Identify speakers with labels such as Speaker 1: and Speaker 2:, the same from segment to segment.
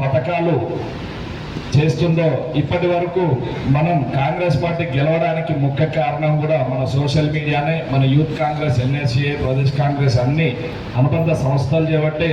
Speaker 1: పథకాలు చేస్తుందో ఇప్పటి వరకు మనం కాంగ్రెస్ పార్టీ గెలవడానికి ముఖ్య కారణం కూడా మన సోషల్ మీడియానే మన youth Congress N S A Pradesh Congress అన్ని అనుబంధ సంస్థలు చేపట్టే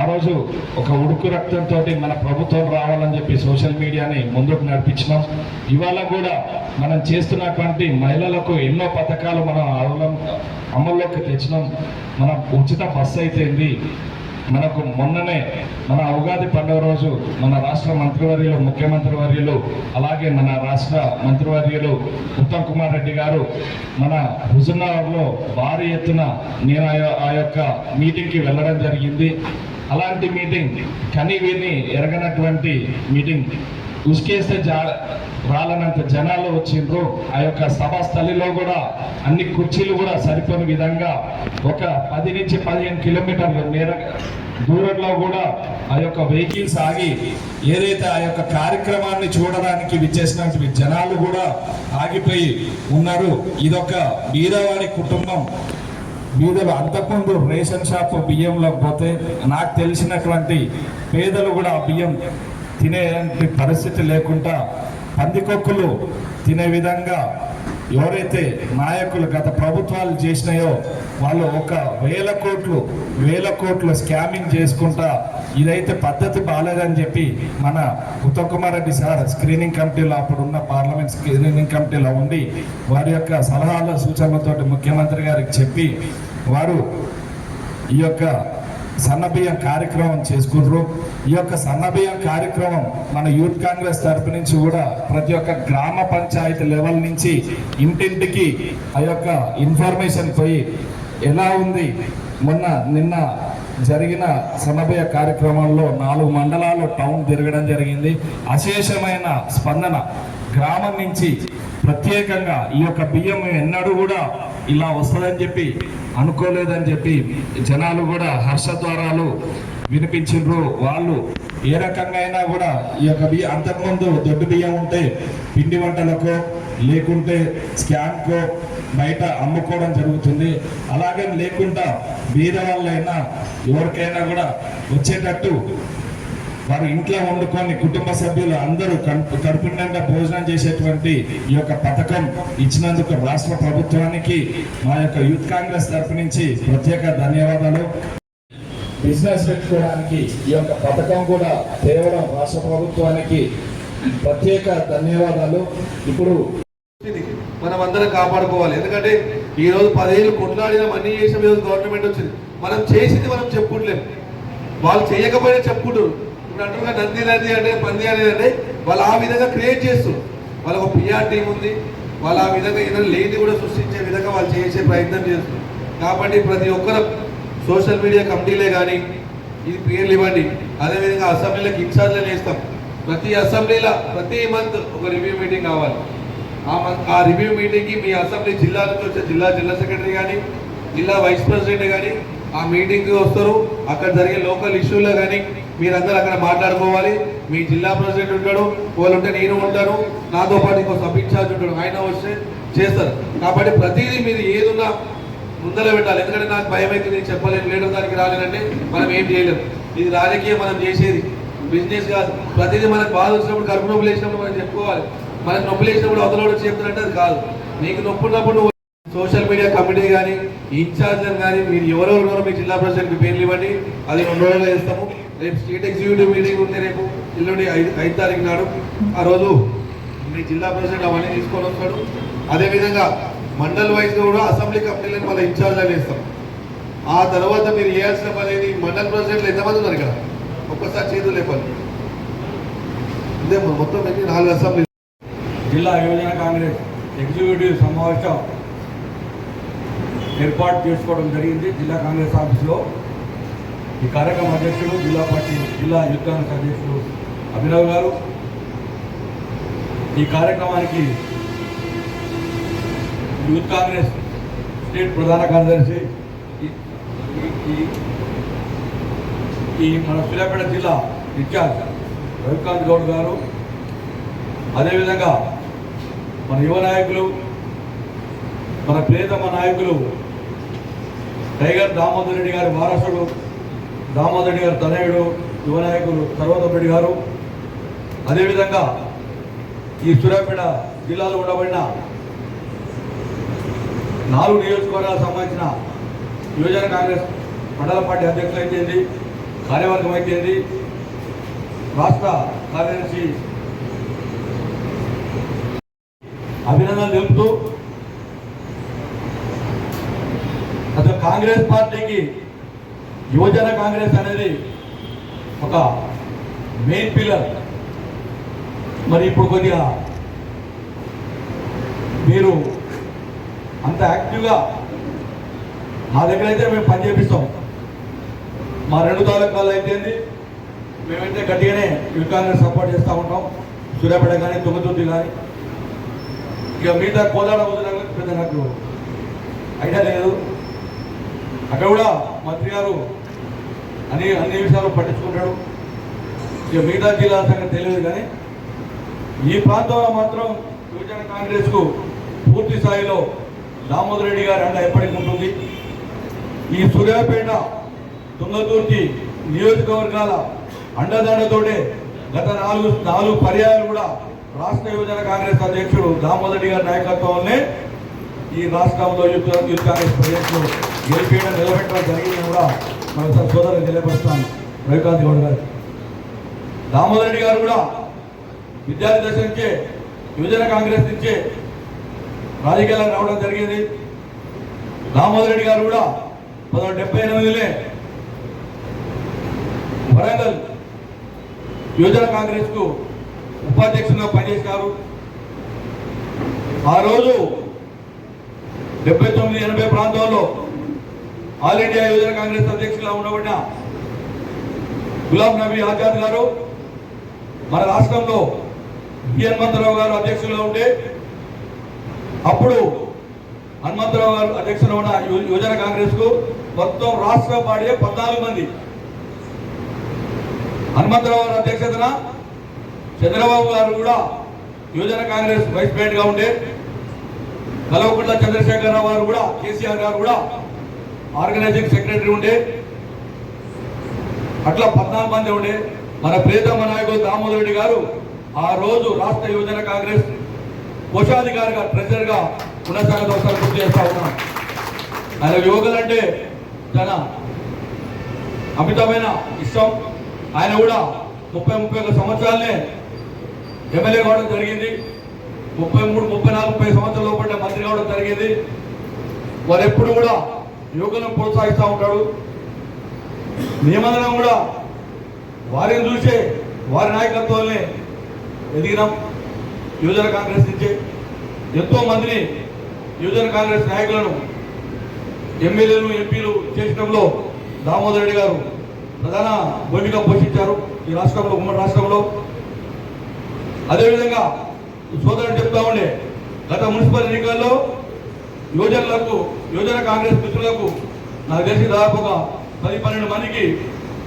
Speaker 1: ఆ రోజు ఒక ఉడుకు రక్తంతో మన ప్రభుత్వం రావాలని చెప్పి సోషల్ మీడియాని ముందుకు నడిపించినాం. ఇవాళ కూడా మనం చేస్తున్నటువంటి మహిళలకు ఎన్నో పథకాలు మనం అమలు అమల్లోకి తెచ్చినాం. మన ఉచిత బస్సు అయితేంది మనకు మొన్ననే మన ఉగాది పండుగ రోజు మన రాష్ట్ర మంత్రివర్యులు ముఖ్యమంత్రి వర్యులు అలాగే మన రాష్ట్ర మంత్రివర్యులు ఉత్తమ్ కుమార్ రెడ్డి గారు మన హుజుర్నగర్లో భారీ ఎత్తున నేను ఆ ఆ యొక్క మీటింగ్కి వెళ్ళడం జరిగింది. అలాంటి మీటింగ్ కని విని ఎరగనటువంటి మీటింగ్. ఉసుకేస్తే జా రాలనంత జనాలు వచ్చిండ్రు. ఆ యొక్క సభా స్థలిలో కూడా అన్ని కుర్చీలు కూడా సరిపోని విధంగా ఒక పది నుంచి పదిహేను కిలోమీటర్ల మేర దూరంలో కూడా ఆ యొక్క వెహికల్స్ ఆగి ఏదైతే ఆ యొక్క కార్యక్రమాన్ని చూడడానికి విచ్చేసినటువంటి జనాలు కూడా ఆగిపోయి ఉన్నారు. ఇదొక బీదవాడి కుటుంబం. బీదలు అంతకుముందు రేషన్ షాప్ బియ్యంలో పోతే నాకు తెలిసినటువంటి పేదలు కూడా ఆ బియ్యం తినే పరిస్థితి లేకుండా పందికొక్కులు తినే విధంగా ఎవరైతే నాయకులు గత ప్రభుత్వాలు చేసినాయో వాళ్ళు ఒక వేల కోట్లు వేల కోట్లు స్కామింగ్ చేసుకుంటా ఇదైతే పద్ధతి బాగాలేదని చెప్పి మన ఉత్తమ్ రెడ్డి సార్ స్క్రీనింగ్ కమిటీలో అప్పుడున్న పార్లమెంట్ స్క్రీనింగ్ కమిటీలో ఉండి వారి యొక్క సలహాల సూచనలతో ముఖ్యమంత్రి గారికి చెప్పి వారు ఈ యొక్క సన్నబియ్యం కార్యక్రమం చేసుకుంటారు ఈ యొక్క సన్నబియ్యం కార్యక్రమం మన యూత్ కాంగ్రెస్ తరపు నుంచి కూడా ప్రతి ఒక్క గ్రామ పంచాయతీ లెవెల్ నుంచి ఇంటింటికి ఆ యొక్క ఇన్ఫర్మేషన్ పోయి ఎలా ఉంది? మొన్న నిన్న జరిగిన సన్నబయ్య కార్యక్రమంలో నాలుగు మండలాలు టౌన్ తిరగడం జరిగింది. అశేషమైన స్పందన గ్రామం నుంచి ప్రత్యేకంగా ఈ యొక్క బియ్యం ఎన్నడూ కూడా ఇలా వస్తుందని చెప్పి అనుకోలేదని చెప్పి జనాలు కూడా హర్షద్వారాలు వినిపించిండ్రు వాళ్ళు. ఏ రకంగా అయినా కూడా ఈ యొక్క బియ్యం అంతకుముందు దొడ్డు బియ్యం ఉంటే పిండి వంటలకో లేకుంటే స్కాన్కో బయట అమ్ముకోవడం జరుగుతుంది. అలాగే లేకుండా బీద వాళ్ళైనా ఎవరికైనా కూడా వచ్చేటట్టు వారు ఇంట్లో వండుకొని కుటుంబ సభ్యులు అందరూ కడుపు కడుపు నిండా భోజనం చేసేటువంటి ఈ యొక్క పథకం ఇచ్చినందుకు రాష్ట్ర ప్రభుత్వానికి మా యొక్క యూత్ కాంగ్రెస్ తరపు నుంచి ప్రత్యేక ధన్యవాదాలు. బిజినెస్ పెట్టుకోవడానికి ఈ యొక్క పథకం కూడా తేవడం రాష్ట్ర ప్రభుత్వానికి ప్రత్యేక ధన్యవాదాలు. ఇప్పుడు
Speaker 2: మనం అందరం కాపాడుకోవాలి. ఎందుకంటే ఈ రోజు పదేళ్ళు కొట్లాడిన అన్ని చేసిన ఈరోజు గవర్నమెంట్ వచ్చింది. మనం చేసింది మనం చెప్పుకుంటలేము వాళ్ళు చేయకపోయినా చెప్పుకుంటారు. ఇప్పుడు అంటారుగా నంది నంది అంటే పంది అనేది అంటే వాళ్ళు ఆ విధంగా క్రియేట్ చేస్తారు. వాళ్ళకు ఒక పిఆర్ టీం ఉంది. వాళ్ళు ఆ విధంగా ఏదైనా లేని కూడా సృష్టించే విధంగా వాళ్ళు చేసే ప్రయత్నం చేస్తారు. కాబట్టి ప్రతి ఒక్కరు సోషల్ మీడియా కమిటీలే కానీ ఇది పేర్లు ఇవ్వండి. అదేవిధంగా అసెంబ్లీలకు ఇన్ఛార్జ్లను వేస్తాం ప్రతి అసెంబ్లీలో ప్రతి మంత్ ఒక రివ్యూ మీటింగ్ కావాలి. ఆ మంత్ ఆ రివ్యూ మీటింగ్కి మీ అసెంబ్లీ జిల్లా నుంచి వచ్చే జిల్లా జిల్లా సెక్రటరీ కానీ జిల్లా వైస్ ప్రెసిడెంట్ కానీ ఆ మీటింగ్కి వస్తారు. అక్కడ జరిగే లోకల్ ఇష్యూలో కానీ మీరందరూ అక్కడ మాట్లాడుకోవాలి. మీ జిల్లా ప్రెసిడెంట్ ఉంటాడు వాళ్ళు ఉంటే నేను ఉంటాను. నాతో పాటు ఇంకో సబ్ ఇన్ఛార్జ్ ఉంటాడు. ఆయన వస్తే చేస్తారు. కాబట్టి ప్రతిదీ మీరు ఏదున్నా ముందర పెట్టాలి. ఎందుకంటే నాకు భయం అయితే నేను చెప్పలేను. లేడర్ దానికి రాలేనంటే మనం ఏం చేయలేము ఇది రాజకీయం మనం చేసేది. బిజినెస్ కాదు. ప్రతిదీ మనకు బాధ వచ్చినప్పుడు కడుపు నొప్పులు వేసినప్పుడు మనం చెప్పుకోవాలి. మనకు నొప్పులు వేసినప్పుడు అవతలోడు చెప్తున్నట్టు అది కాదు. నీకు నొప్పి ఉన్నప్పుడు నువ్వు సోషల్ మీడియా కమిటీ కానీ ఇన్ఛార్జ్లను కానీ మీరు ఎవరెవరు ఉన్నారో మీ జిల్లా ప్రెసిడెంట్కి పేర్లు ఇవ్వండి. అది రెండు రోజులు వేస్తాము రేపు స్టేట్ ఎగ్జిక్యూటివ్ మీటింగ్ ఉంది రేపు. ఎల్లుండి ఐదు ఐదు తారీఖు నాడు. ఆ రోజు మీ జిల్లా ప్రెసిడెంట్ అవన్నీ తీసుకొని వస్తాడు. అదేవిధంగా మండల్ వైజ్ కూడా అసెంబ్లీ కంపెనీలను మళ్ళీ ఇన్ఛార్జ్ వేస్తాం. ఆ తర్వాత మీరు చేయాల్సిన పని ఏది? మండల్ ప్రెసిడెంట్లు ఎంతమంది ఉన్నారు ఇక్కడ? ఒక్కసారి చేతులు లేపాలి ఇదే మొత్తం ఎన్ని? నాలుగు అసెంబ్లీ
Speaker 3: జిల్లా యువజన కాంగ్రెస్ ఎగ్జిక్యూటివ్ సమావేశం ఏర్పాటు చేసుకోవడం జరిగింది జిల్లా కాంగ్రెస్ ఆఫీస్లో. ఈ కార్యక్రమ అధ్యక్షుడు జిల్లా పార్టీ జిల్లా యూత్ కాంగ్రెస్ అధ్యక్షుడు అభినవ్ గారు. ఈ కార్యక్రమానికి యూత్ కాంగ్రెస్ స్టేట్ ప్రధాన కార్యదర్శి ఈ- మన సూర్యాపేట జిల్లా ఇన్ఛార్జ్ రవికాంత్ గౌడ్ గారు. అదేవిధంగా మన యువ నాయకులు మన ప్రియతమ నాయకులు టైగర్ దామోదర్ రెడ్డి గారి వారసుడు దామోదర్ రెడ్డి గారి తనయుడు యువ నాయకులు సర్వోదం రెడ్డి గారు. అదేవిధంగా ఈ సూర్యాపేట జిల్లాలో ఉండబడిన నాలుగు నియోజకవర్గాలకు సంబంధించిన యువజన కాంగ్రెస్ మండల పార్టీ అధ్యక్షులు అయితేంది కార్యవర్గం అయితేంది రాష్ట్ర కార్యదర్శి అభినందనలు తెలుపుతూ అసలు కాంగ్రెస్ పార్టీకి యువజన కాంగ్రెస్ అనేది ఒక మెయిన్ పిల్లర్. మరి ఇప్పుడు కొద్దిగా మీరు అంత యాక్టివ్గా మా దగ్గర అయితే మేము పని చేపిస్తాం. మా రెండు తాలూకాలు అయితే మేమైతే గట్టిగానే యూత్ కాంగ్రెస్ సపోర్ట్ చేస్తూ ఉంటాం. సూర్యాపేట కానీ తుంగతుర్తి కానీ ఇక మిగతా కోదాడ వదిలిన పెద్ద నాకు ఐడియా లేదు. అక్కడ కూడా మంత్రి గారు అన్ని అన్ని విషయాలు పట్టించుకుంటాడు. ఇక మిగతా జిల్లాల సంగతి తెలియదు కానీ ఈ ప్రాంతంలో మాత్రం యువజన కాంగ్రెస్కు పూర్తి స్థాయిలో దామోదర్ రెడ్డి గారి అండ ఎప్పటికీ ఉంటుంది? ఈ సూర్యాపేట తుంగతుర్తి నియోజకవర్గాల అండదండతోటే గత నాలుగు నాలుగు పర్యాయాలు కూడా రాష్ట్ర యువజన కాంగ్రెస్ అధ్యక్షుడు దామోదర్ రెడ్డి గారి నాయకత్వంలోనే ఈ రాష్ట్రంలో యూత్ యూత్ కాంగ్రెస్ ప్రజలకు గెలిపేయడం నిలబెట్టడం జరిగిందని కూడా మన సోదరులు తెలియపరుస్తాను. రవికాంత్ గౌడ్ గారు. దామోదర్ రెడ్డి గారు కూడా విద్యార్థి దశ నుంచే యువజన కాంగ్రెస్ నుంచే రాజకీయాలకు రావడం జరిగింది. దామోదర్ రెడ్డి గారు కూడా పంతొమ్మిది డెబ్బై ఎనిమిదిలే వరంగల్ యువజన కాంగ్రెస్కు ఉపాధ్యక్షులుగా పనిచేశారు. ఆ రోజు డెబ్బై తొమ్మిది ఎనభై ప్రాంతాల్లో ఆల్ ఇండియా యువజన కాంగ్రెస్ అధ్యక్షులుగా ఉండబడిన గులాం నబీ ఆజాద్ గారు మన రాష్ట్రంలో బి హనుమంతరావు గారు అధ్యక్షులుగా ఉంటే అప్పుడు హనుమంతరావు గారు అధ్యక్షులు ఉన్న యువజన కాంగ్రెస్కు మొత్తం రాష్ట్ర పాడే పద్నాలుగు మంది. హనుమంతరావు గారు అధ్యక్షతన చంద్రబాబు గారు కూడా యువజన కాంగ్రెస్ వైస్ ప్రెసిడెంట్గా ఉండే కల్వకుంట్ల చంద్రశేఖరరావు గారు కూడా కేసీఆర్ గారు కూడా ఆర్గనైజింగ్ సెక్రటరీ ఉండే. అట్లా పద్నాలుగు మంది ఉండే. మన ప్రియతమ నాయకుడు దామోదర్ రెడ్డి గారు ఆ రోజు రాష్ట్ర యువజన కాంగ్రెస్ కోశాధికారిగా ట్రెజరర్గా ఉన్న సంగతి ఒకసారి గుర్తు చేస్తా ఉన్నాం. ఆయన యువకులు అంటే చాలా అమితమైన ఇష్టం. ఆయన కూడా ముప్పై ముప్పై ఒక సంవత్సరాలనే ఎమ్మెల్యే కావడం జరిగింది. ముప్పై మూడు ముప్పై నాలుగు ముప్పై సంవత్సరాల లోపల మంత్రి కావడం జరిగింది. వారు ఎప్పుడు కూడా యువకులను ప్రోత్సహిస్తూ ఉంటాడు మేమందరం కూడా వారిని చూసే వారి నాయకత్వాన్ని ఎదిగినాం. యువజన కాంగ్రెస్ నుంచి ఎంతో మందిని యువజన కాంగ్రెస్ నాయకులను ఎమ్మెల్యేలు ఎంపీలు చేసడంలో దామోదర్ రెడ్డి గారు ప్రధాన భూమిక పోషించారు ఈ రాష్ట్రంలో ఉమ్మడి రాష్ట్రంలో. అదేవిధంగా సోదరుడు చెప్తా ఉండే గత మున్సిపల్ ఎన్నికల్లో యువజనులకు యువజన కాంగ్రెస్ మిత్రులకు నాకు తెలిసి దాదాపు ఒక పది పన్నెండు మందికి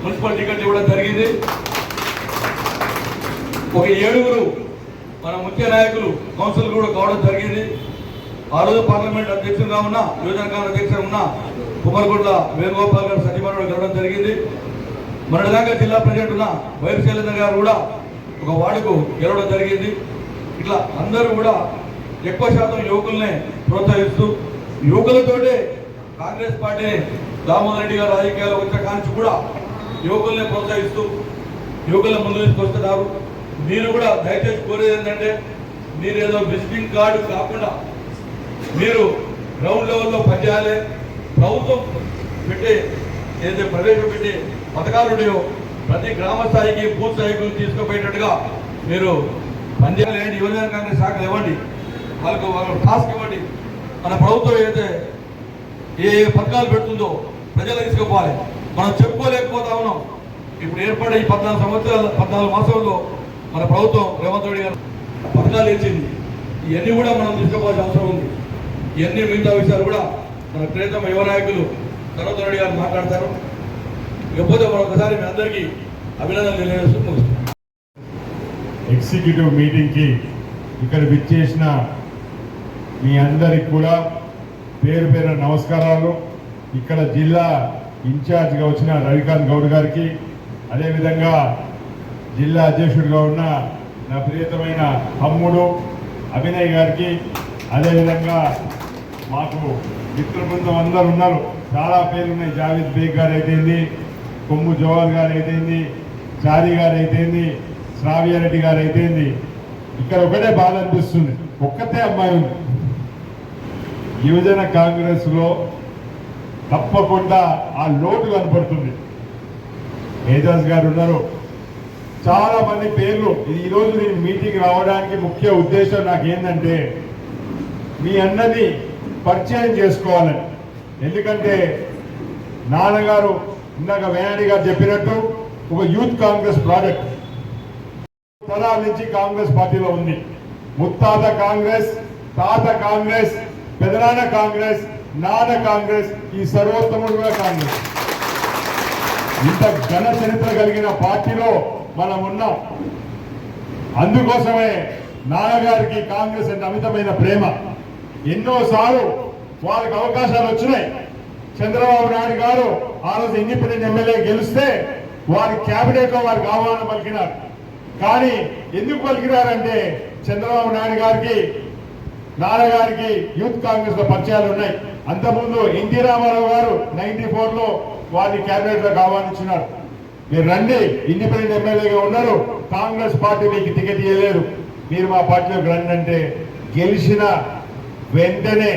Speaker 3: మున్సిపల్ టికెట్ ఇవ్వడం జరిగింది. ఒక ఏడుగురు మన ముఖ్య నాయకులు కౌన్సిల్ కూడా కావడం జరిగింది. ఆ రోజు పార్లమెంట్ అధ్యక్షంగా ఉన్న యువజన కాంగ్రెస్ అధ్యక్షుడు ఉన్న కుమరగుడ్ల వేణుగోపాల్ గారు సతీమణుడు గెలవడం జరిగింది. మొన్నటిదాకా జిల్లా ప్రెసిడెంట్ ఉన్న వైఎస్ శైలేంద్ర గారు కూడా ఒక వార్డుకు గెలవడం జరిగింది. ఇట్లా అందరూ కూడా ఎక్కువ శాతం యువకుల్ని ప్రోత్సహిస్తూ యువకులతోటే కాంగ్రెస్ పార్టీని దామోదర్ రెడ్డి గారు రాజకీయాలు వచ్చే కాంచి కూడా యువకుల్ని ప్రోత్సహిస్తూ యువకులను ముందు తీసుకొస్తున్నారు. మీరు కూడా దయచేసి కోరేది ఏంటంటే మీరు ఏదో విజిటింగ్ కార్డు కాకుండా మీరు గ్రౌండ్ లెవెల్లో పనిచేయాలి. ప్రభుత్వం పెట్టి ఏదైతే ప్రవేశపెట్టి పథకాలు ఉన్నాయో ప్రతి గ్రామ స్థాయికి బూత్ స్థాయికి తీసుకుపోయేటట్టుగా మీరు పనిచేయాలి. యువజన కాంగ్రెస్ శాఖలు ఇవ్వండి. వాళ్ళకు వాళ్ళ టాస్క్ ఇవ్వండి. మన ప్రభుత్వం ఏదైతే ఏ ఏ పథకాలు పెడుతుందో ప్రజలు తీసుకుపోవాలి. మనం చెప్పుకోలేకపోతా ఉన్నాం. ఇప్పుడు ఏర్పడే ఈ పద్నాలుగు సంవత్సరాలు పద్నాలుగు మాసంలో మన ప్రభుత్వం రేవంత్ రెడ్డి గారు పథకాలు ఇచ్చింది. ఇవన్నీ కూడా మనం తీసుకోవాల్సిన అవసరం ఉంది. ఇవన్నీ మిగతా విషయాలు కూడా మన ప్రియతమ యువ నాయకులు రేవంత్ రెడ్డి గారు మాట్లాడతారు. ఇకపోతే మరొకసారి మీ అందరికీ అభినందనలు తెలియజేస్తూ ముగిస్తున్నాను.
Speaker 4: ఎగ్జిక్యూటివ్ మీటింగ్కి ఇక్కడ విచ్చేసిన మీ అందరికి కూడా పేరు పేరు నమస్కారాలు. ఇక్కడ జిల్లా ఇన్ఛార్జ్గా వచ్చిన రవికాంత్ గౌడ్ గారికి. అదేవిధంగా జిల్లా అధ్యక్షుడిగా ఉన్న నా ప్రియతమైన తమ్ముడు అభినయ్ గారికి అదేవిధంగా మాకు మిత్ర బృందం అందరు ఉన్నారు. చాలా పేర్లు ఉన్నాయి జావేద్ బేగ్ గారు అయితేంది కొమ్ము జోహర్ గారు అయితేంది చారి గారు అయితేంది శ్రావ్యారెడ్డి గారు అయితేంది ఇక్కడ ఒకటే బాధ అనిపిస్తుంది. ఒక్కతే అమ్మాయి ఉంది. యువజన కాంగ్రెస్లో తప్పకుండా ఆ లోటు కనపడుతుంది. ఏజాజ్ గారు ఉన్నారు. చాలా మంది పేర్లు. ఈరోజు నేను మీటింగ్ రావడానికి ముఖ్య ఉద్దేశం నాకు ఏంటంటే మీ అన్నది పరిచయం చేసుకోవాలని. ఎందుకంటే నాన్నగారు ఇందాక వేణాడి గారు చెప్పినట్టు ఒక యూత్ కాంగ్రెస్ ప్రాజెక్ట్. తరాల నుంచి కాంగ్రెస్ పార్టీలో ఉంది. ముత్తాత కాంగ్రెస్ తాత కాంగ్రెస్ పెదనాన్న కాంగ్రెస్ నాన్న కాంగ్రెస్ ఈ సర్వోత్తముడు కూడా కాంగ్రెస్. ఇంత ఘన చరిత్ర కలిగిన పార్టీలో మనం ఉన్నాం. అందుకోసమే నాన్నగారికి కాంగ్రెస్ అంటే అమితమైన ప్రేమ. ఎన్నోసార్లు వాళ్ళకి అవకాశాలు వచ్చినాయి. చంద్రబాబు నాయుడు గారు ఆ రోజు ఇండిపెండెంట్ ఎమ్మెల్యే గెలిస్తే వారి కేబినెట్లో వారికి ఆహ్వానం పలికినారు. కానీ ఎందుకు పలికినారంటే చంద్రబాబు నాయుడు గారికి నాన్నగారికి యూత్ కాంగ్రెస్లో పరిచయాలు ఉన్నాయి. అంతకుముందు ఎన్టీ రామారావు గారు నైన్టీ ఫోర్లో వారిని కేబినెట్లోకి ఆహ్వానించినారు మీరు రండి. ఇండిపెండెంట్ ఎమ్మెల్యేగా ఉన్నారు. కాంగ్రెస్ పార్టీ మీకు టికెట్ ఇవ్వలేదు మీరు మా పార్టీలోకి రండి అంటే గెలిచిన వెంటనే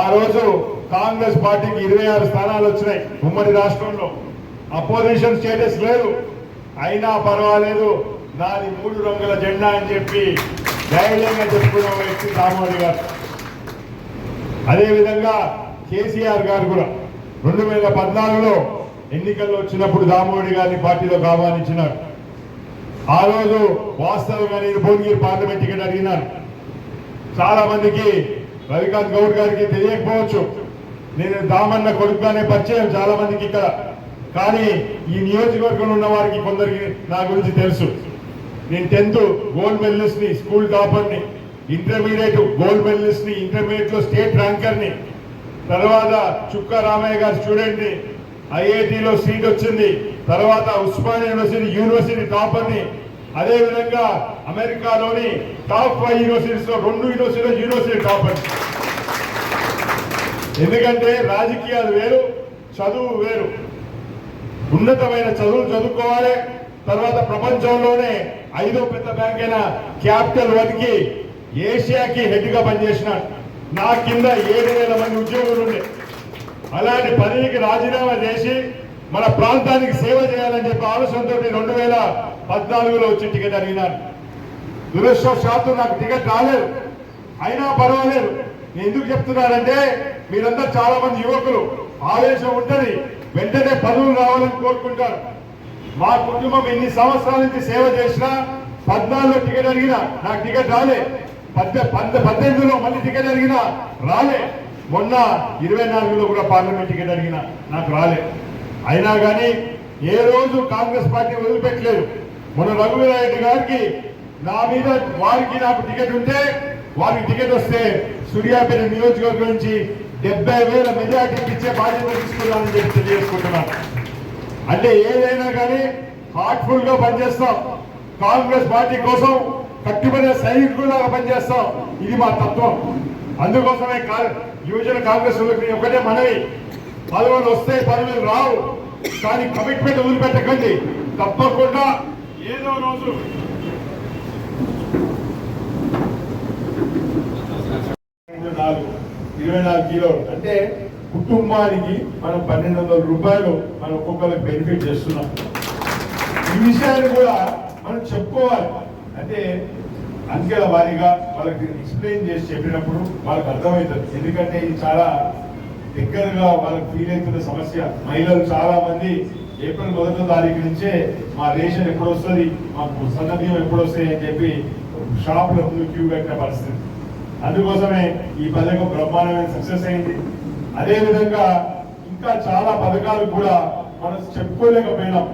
Speaker 4: ఆ రోజు కాంగ్రెస్ పార్టీకి ఇరవై ఆరు స్థానాలు వచ్చినాయి ఉమ్మడి రాష్ట్రంలో. అపోజిషన్ స్టేటస్ లేదు. అయినా పర్వాలేదు. నాది మూడు రంగుల జెండా అని చెప్పి ధైర్యంగా చెప్పుకున్న వ్యక్తి రామోడి గారు. అదేవిధంగా కేసీఆర్ గారు కూడా రెండు వేల పద్నాలుగులో ఎన్నికల్లో వచ్చినప్పుడు దామోడి గారిని పార్టీలోకి ఆహ్వానించినాడు ఆ రోజు వాస్తవంగా నేను భువనగిరి పార్లమెంట్ టికెట్ అడిగినాను. చాలా మందికి రవికాంత్ గౌడ్ గారికి తెలియకపోవచ్చు. నేను దామన్న కొడుకుగానే పరిచయం చాలా మందికి ఇక్కడ. కానీ ఈ నియోజకవర్గంలో ఉన్న వారికి కొందరికి నా గురించి తెలుసు. నేను టెన్త్ గోల్డ్ మెడలిస్ట్ని స్కూల్ టాపర్ని ఇంటర్మీడియట్ గోల్డ్ మెడలిస్ట్ని ఇంటర్మీడియట్లో స్టేట్ ర్యాంకర్ని తర్వాత చుక్క రామయ్య గారి స్టూడెంట్ని ఐఐటిలో సీట్ వచ్చింది. తర్వాత ఉస్మానియా యూనివర్సిటీ యూనివర్సిటీ టాపర్ని. అదేవిధంగా అమెరికాలోని టాప్ ఫైవ్ యూనివర్సిటీస్లో రెండు యూనివర్సిటీలో యూనివర్సిటీ టాపర్ ఎందుకంటే రాజకీయాలు వేరు చదువు వేరు. ఉన్నతమైన చదువులు చదువుకోవాలి. తర్వాత ప్రపంచంలోనే ఐదో పెద్ద బ్యాంక్ అయిన క్యాపిటల్ వన్కి ఏషియాకి హెడ్గా పనిచేసిన నా కింద ఏడు వేల మంది ఉద్యోగులు ఉండే. అలాంటి పదవికి రాజీనామా చేసి మన ప్రాంతానికి సేవ చేయాలని చెప్పి ఆలోచనతో రెండు వేల పద్నాలుగులో వచ్చి టికెట్ అడిగినాను. దురదృష్టవశాత్తు నాకు టికెట్ రాలేదు. అయినా పర్వాలేదు. నేను ఎందుకు చెప్తున్నానంటే మీరంతా చాలా మంది యువకులు ఆవేశం ఉంటుంది. వెంటనే పదవులు రావాలని కోరుకుంటారు. మా కుటుంబం ఎన్ని సంవత్సరాల నుంచి సేవ చేసినా పద్నాలుగులో టికెట్ అడిగినా నాకు టికెట్ రాలే. పద్దె పద్దె పద్దెనిమిదిలో మళ్ళీ టికెట్ అడిగినా రాలే. మొన్న ఇరవై నాలుగులో కూడా పార్లమెంట్ టికెట్ నాకు రాలే. అయినా కానీ ఏ రోజు కాంగ్రెస్ పార్టీ వదిలిపెట్టలేదు. మొన్న రఘువీరారెడ్డి గారికి నా మీద వారికి నాకు టికెట్ ఉంటే వారికి టికెట్ వస్తే సూర్యాపేట నియోజకవర్గం నుంచి డెబ్బై వేల మెజార్టీకి ఇచ్చే బాధ్యత తీసుకున్నానని చెప్పి తెలియజేసుకుంటున్నాను. అంటే ఏదైనా కానీ హార్ట్ఫుల్గా పనిచేస్తాం. కాంగ్రెస్ పార్టీ కోసం కట్టుబడే సైనికులాగా పనిచేస్తాం. ఇది మా తత్వం. అందుకోసమే యువజన కాంగ్రెస్ ఒకటే మనవి. పదవులు వస్తే పదవులు రావు. కానీ కమిట్మెంట్ వదిలిపెట్టకండి. తప్పకుండా ఏదో రోజు. రెండు నాలుగు ఇరవై నాలుగు కిలోలు అంటే కుటుంబానికి మనం పన్నెండు వందల రూపాయలు మనం ఒక్కొక్కరికి బెనిఫిట్ చేస్తున్నాం. ఈ విషయాన్ని కూడా మనం చెప్పుకోవాలి. అంటే అంకెల వారీగా వాళ్ళకి ఎక్స్ప్లెయిన్ చేసి చెప్పినప్పుడు వాళ్ళకి అర్థమవుతుంది. ఎందుకంటే ఇది చాలా దగ్గరగా వాళ్ళకి ఫీల్ అవుతున్న సమస్య. మహిళలు చాలా మంది ఏప్రిల్ మొదటి తారీఖు నుంచే మా రేషన్ ఎప్పుడు వస్తుంది మాకు సన్నబియ్యం ఎప్పుడు వస్తాయి అని చెప్పి షాప్ల ముందు క్యూ కట్టిన పరిస్థితి. అందుకోసమే ఈ పథకం బ్రహ్మాండమైన సక్సెస్ అయింది. అదేవిధంగా ఇంకా చాలా పథకాలు కూడా మనం చెప్పుకోలేకపోయినాం.